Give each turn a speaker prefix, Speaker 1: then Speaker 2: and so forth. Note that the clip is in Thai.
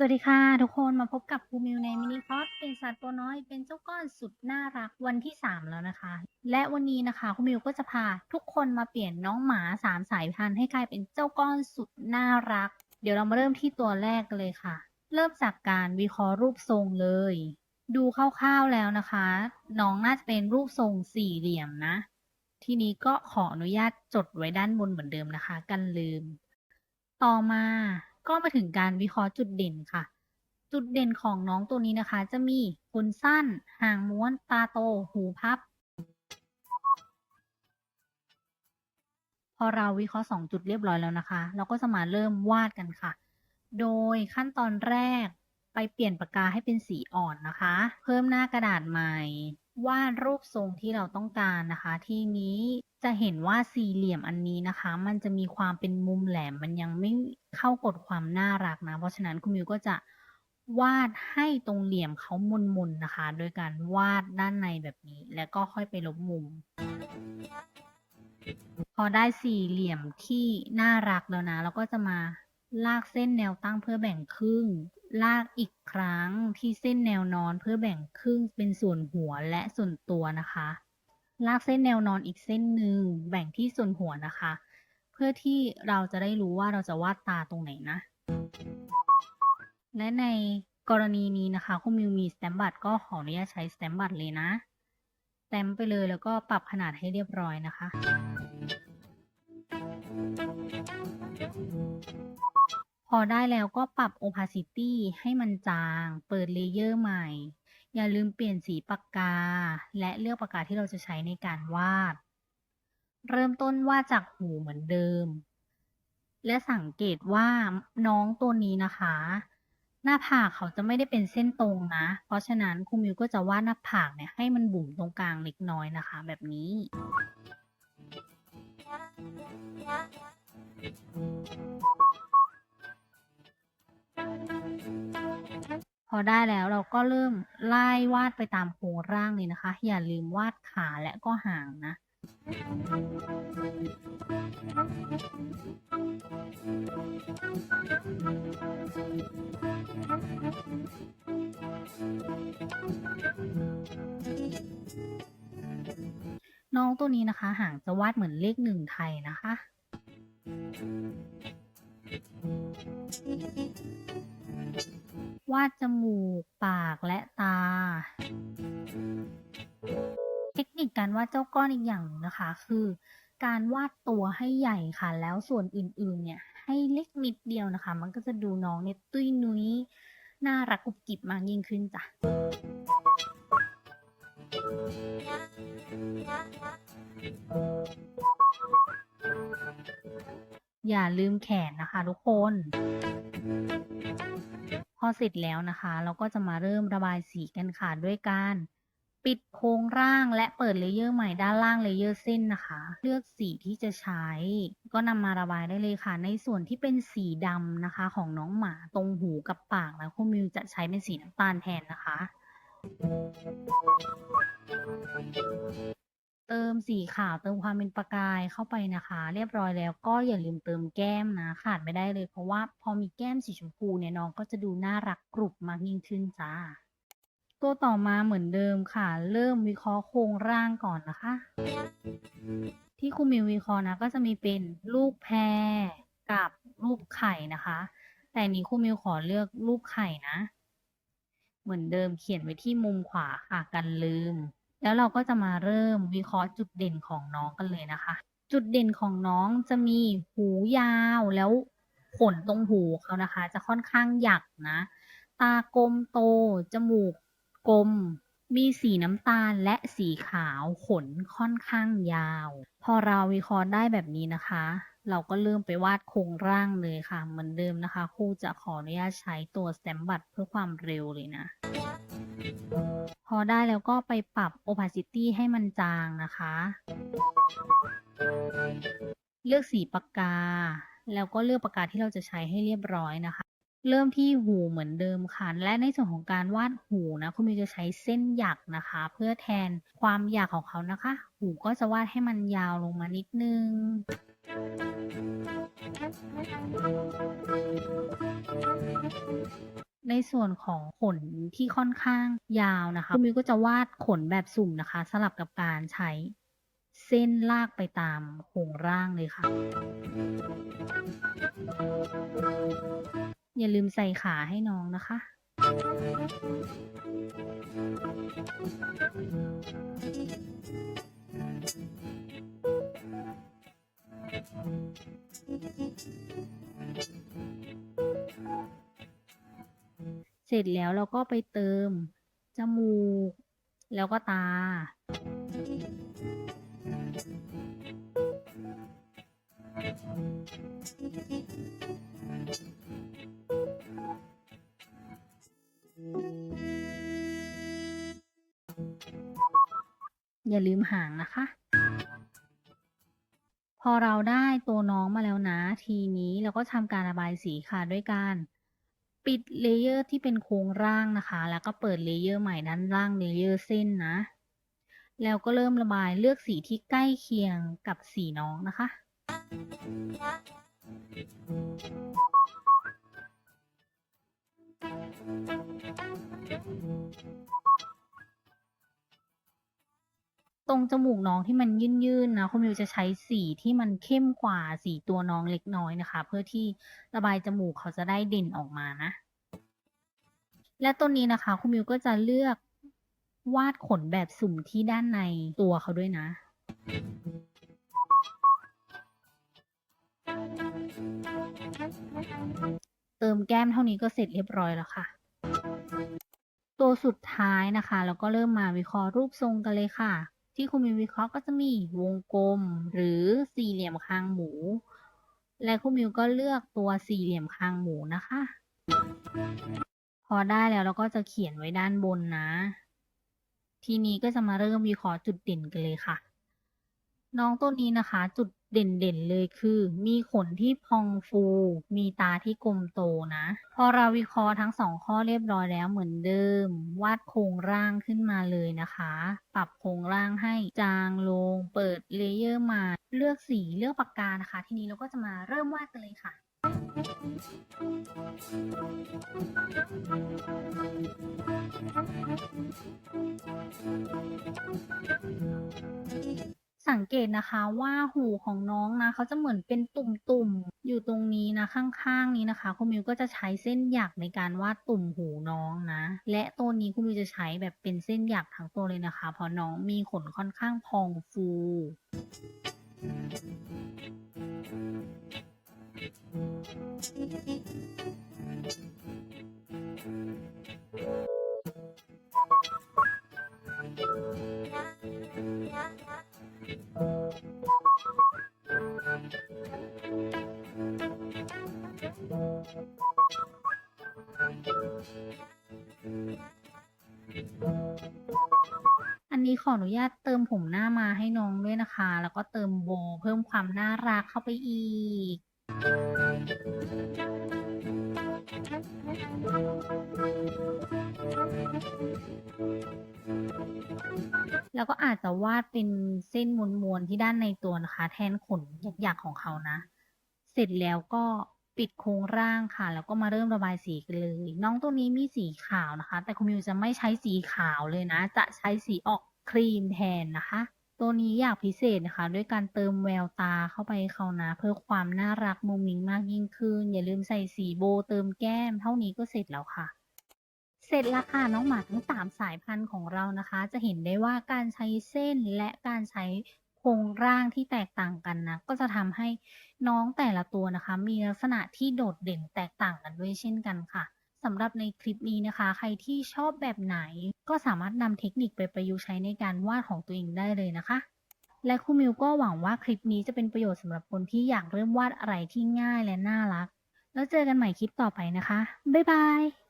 Speaker 1: สวัสดีค่ะ ทุกคนมาพบกับครูมิวในมินิคอร์สเป็นสัตว์ตัวน้อยเป็นเจ้าก้อนสุดน่ารักวันที่ 3 แล้วนะคะ และวันนี้นะคะครูมิวก็จะพาทุกคนมาเปลี่ยนน้องหมา 3 สายพันธุ์ให้กลายเป็นเจ้าก้อนสุดน่ารัก เดี๋ยวเรามาเริ่มที่ตัวแรกกันเลยค่ะ เริ่มจากการวิเคราะห์รูปทรงเลย ดูคร่าวๆแล้วนะคะ น้องน่าจะเป็นรูปทรงสี่เหลี่ยมนะ ทีนี้ก็ขออนุญาตจดไว้ด้านบนเหมือนเดิมนะคะ กันลืม ต่อมา ก็มาถึงการวิเคราะห์จุดเด่นค่ะ จุดเด่นของน้องตัวนี้นะคะ จะมีขนสั้น หางม้วน ตาโต หูพับ พอเราวิเคราะห์สองจุดเรียบร้อยแล้วนะคะ เราก็จะมาเริ่มวาดกันค่ะ โดยขั้นตอนแรกไปเปลี่ยนปากกาให้เป็นสีอ่อนนะคะ เพิ่มหน้ากระดาษใหม่ วาดรูปทรงที่เราต้องการนะคะ ทีนี้จะเห็นว่าสี่เหลี่ยมอันนี้นะคะ มันจะมีความเป็นมุมแหลมมันยังไม่เข้ากดความน่ารักนะ เพราะฉะนั้นคุณมิวก็จะวาดให้ตรงเหลี่ยมเขามุนๆนะคะ โดยการวาดด้านในแบบนี้ แล้วก็ค่อยไปลบมุม พอได้สี่เหลี่ยมที่น่ารักแล้วนะ เราก็จะมาลากเส้นแนวตั้งเพื่อแบ่งครึ่ง ลากอีกครั้งที่เส้นแนวนอนเพื่อแบ่งครึ่งเป็นส่วนหัวและส่วนตัวนะคะ ลากเส้นแนวนอนอีกเส้นหนึ่งแบ่งที่ส่วนหัวนะคะ เพื่อที่เราจะได้รู้ว่าเราจะวาดตาตรงไหนนะ และในกรณีนี้นะคะคุณมิวมีสแตมบัตก็ขออนุญาตใช้สแตมบัตเลยนะ สแตมไปเลยแล้วก็ปรับขนาดให้เรียบร้อยนะคะ พอได้แล้วก็ปรับ opacity ให้มันจาง เปิดเลเยอร์ใหม่ อย่าลืมเปลี่ยนสีปากกา และเลือกปากกาที่เราจะใช้ในการวาด เริ่มต้นวาดจากหูเหมือนเดิม และสังเกตว่าน้องตัวนี้นะคะ หน้าผากเขาจะไม่ได้เป็นเส้นตรงนะ เพราะฉะนั้นครูมิวก็จะวาดหน้าผากเนี่ยให้มันบุ๋มตรงกลางเล็กน้อยนะคะ แบบนี้ พอได้แล้วเราก็เริ่มไล่วาดไปตามโครงร่างเลยนะคะ อย่าลืมวาดขาและก็หางนะ น้องตัวนี้นะคะ หางจะวาดเหมือนเลขหนึ่งไทยนะคะาดจมูก ปากและตา เทคนิคการวาดเจ้าก้อนอีกอย่างหนึ่งนะคะ คือ การวาดตัวให้ใหญ่ค่ะ แล้วส่วนอื่นๆ เนี่ยให้เล็กนิดเดียวนะคะ มันก็จะดูน้องเนี่ยตุ้ยนุ้ยน่ารักกุบกิบมากยิ่งขึ้นจ้ะ อย่าลืมแขนนะคะทุกคน พอเสร็จแล้วนะคะ เราก็จะมาเริ่มระบายสีกันค่ะด้วยการปิดโครงร่างและเปิดเลเยอร์ใหม่ด้านล่างเลเยอร์เส้นนะคะ เลือกสีที่จะใช้ ก็นำมาระบายได้เลยค่ะ ในส่วนที่เป็นสีดำนะคะ ของน้องหมาตรงหูกับปากแล้วคุณมิวจะใช้เป็นสีน้ำตาลแทนนะคะ เติมสีขาวเติมความเป็นประกายเข้าไปนะคะ เรียบร้อยแล้วก็อย่าลืมเติมแก้มนะขาดไม่ได้เลยเพราะว่าพอมีแก้มสีชมพูเนี่ยน้องก็จะดูน่ารักกรุบมากยิ่งขึ้นจ้า ตัวต่อมาเหมือนเดิมค่ะ เริ่มวิเคราะห์โครงร่างก่อนนะคะ ที่ครูมิววิเคราะห์นะก็จะมีเป็นลูกแพรกับรูปไข่นะคะ แต่นี้ครูมิวขอเลือกรูปไข่นะ เหมือนเดิมเขียนไว้ที่มุมขวาค่ะกันลืม แล้วเราก็จะมาเริ่มวิเคราะห์จุดเด่นของน้องกันเลยนะคะ จุดเด่นของน้องจะมีหูยาวแล้วขนตรงหูเขานะคะ จะค่อนข้างหยักนะ ตากลมโต จมูกกลม มีสีน้ำตาลและสีขาวขนค่อนข้างยาว พอเราวิเคราะห์ได้แบบนี้นะคะ เราก็เริ่มไปวาดโครงร่างเลยค่ะ เหมือนเดิมนะคะครูจะขออนุญาตใช้ตัวสแตมบัตรเพื่อความเร็วเลยนะ พอได้แล้วก็ไปปรับ opacity ให้มันจางนะคะ เลือกสีปากกา แล้วก็เลือกปากกาที่เราจะใช้ให้เรียบร้อยนะคะ เริ่มที่หูเหมือนเดิมค่ะ และในส่วนของการวาดหูนะคุณมิวจะใช้เส้นหยักนะคะ เพื่อแทนความหยักของเขานะคะ หูก็จะวาดให้มันยาวลงมานิดนึง ในส่วนของขนที่ค่อนข้างยาวนะคะคุณมิวก็จะวาดขนแบบสุ่มนะคะ สลับกับการใช้ เส้นลากไปตามโครงร่างเลยค่ะ อย่าลืมใส่ขาให้น้องนะคะ เสร็จแล้วเราก็ไปเติม จมูก แล้วก็ตา อย่าลืมหางนะคะ พอเราได้ตัวน้องมาแล้วนะ ทีนี้เราก็ทำการระบายสีค่ะด้วยการ ปิดเลเยอร์ที่เป็นโครงร่างนะคะ แล้วก็เปิดเลเยอร์ใหม่ด้านล่างเลเยอร์เส้นนะ แล้วก็เริ่มระบายเลือกสีที่ใกล้เคียงกับสีน้องนะคะ ตรงจมูกน้องที่มันยื่นๆนะคุณมิวจะใช้สีที่มันเข้มกว่าสีตัวน้องเล็กน้อยนะคะ เพื่อที่ระบายจมูกเขาจะได้เด่นออกมานะ และตัวนี้นะคะคุณมิวก็จะเลือกวาดขนแบบสุ่มที่ด้านในตัวเขาด้วยนะ เติมแก้มเท่านี้ก็เสร็จเรียบร้อยแล้วค่ะ ตัวสุดท้ายนะคะ แล้วก็เริ่มมาวิเคราะห์รูปทรงกันเลยค่ะ ที่คุณมิววิเคราะห์ก็จะมีวงกลมหรือสี่เหลี่ยมคางหมู และคุณมิวก็เลือกตัวสี่เหลี่ยมคางหมูนะคะ พอได้แล้วเราก็จะเขียนไว้ด้านบนนะ ทีนี้ก็จะมาเริ่มวิเคราะห์จุดเด่นกันเลยค่ะ น้องตัวนี้นะคะ จุด เด่นๆเลยคือ มีขนที่พองฟู มีตาที่กลมโตนะ พอเราวิเคราะห์ทั้งสองข้อเรียบร้อยแล้วเหมือนเดิม วาดโครงร่างขึ้นมาเลยนะคะ ปรับโครงร่างให้จางลง เปิดเลเยอร์มา เลือกสีเลือกปากกานะคะ ทีนี้เราก็จะมาเริ่มวาดกันเลยค่ะ สังเกตนะคะว่าหูของน้องนะเขาจะเหมือนเป็นตุ่มๆ อยู่ตรงนี้นะข้างๆนี้นะคะคุณมิวก็จะใช้เส้นหยักในการวาดตุ่มหูน้องนะ และตัวนี้คุณมิวจะใช้แบบเป็นเส้นหยักทั้งตัวเลยนะคะ เพราะน้องมีขนค่อนข้างพองฟูอ นี้ขออนุญาตเติมผมหน้ามาให้น้องด้วยนะคะ แล้วก็เติมโบเพิ่มความน่ารักเข้าไปอีก แล้วก็อาจจะวาดเป็นเส้นมวนๆที่ด้านในตัวนะคะ แทนขนหยักๆของเขานะ เสร็จแล้วก็ปิดโครงร่างค่ะ แล้วก็มาเริ่มระบายสีกันเลย น้องตัวนี้มีสีขาวนะคะ แต่คุณมิวจะไม่ใช้สีขาวเลยนะ จะใช้สีออก ครีมแทนนะคะ ตัวนี้อยากพิเศษนะคะ ด้วยการเติมแววตาเข้าไปเขานะเพื่อความน่ารักมุงมิงมากยิ่งขึ้น อย่าลืมใส่สีโบเติมแก้ม เท่านี้ก็เสร็จแล้วค่ะเสร็จแล้วค่ะน้องหมาทั้งสามสายพันธุ์ของเรานะคะ จะเห็นได้ว่าการใช้เส้นและการใช้โครงร่างที่แตกต่างกันนะ ก็จะทำให้น้องแต่ละตัวนะคะ มีลักษณะที่โดดเด่นแตกต่างกันด้วยเช่นกันค่ะำหรับในคลิปนี้นะคะ ใครที่ชอบแบบไหน ก็สามารถนำเทคนิคไปประยุกต์ใช้ในการวาดของตัวเองได้เลยนะคะ และครูมิวก็หวังว่าคลิปนี้จะเป็นประโยชน์สำหรับคนที่อยากเริ่มวาดอะไรที่ง่ายและน่ารัก แล้วเจอกันใหม่คลิปต่อไปนะคะ บ๊ายบาย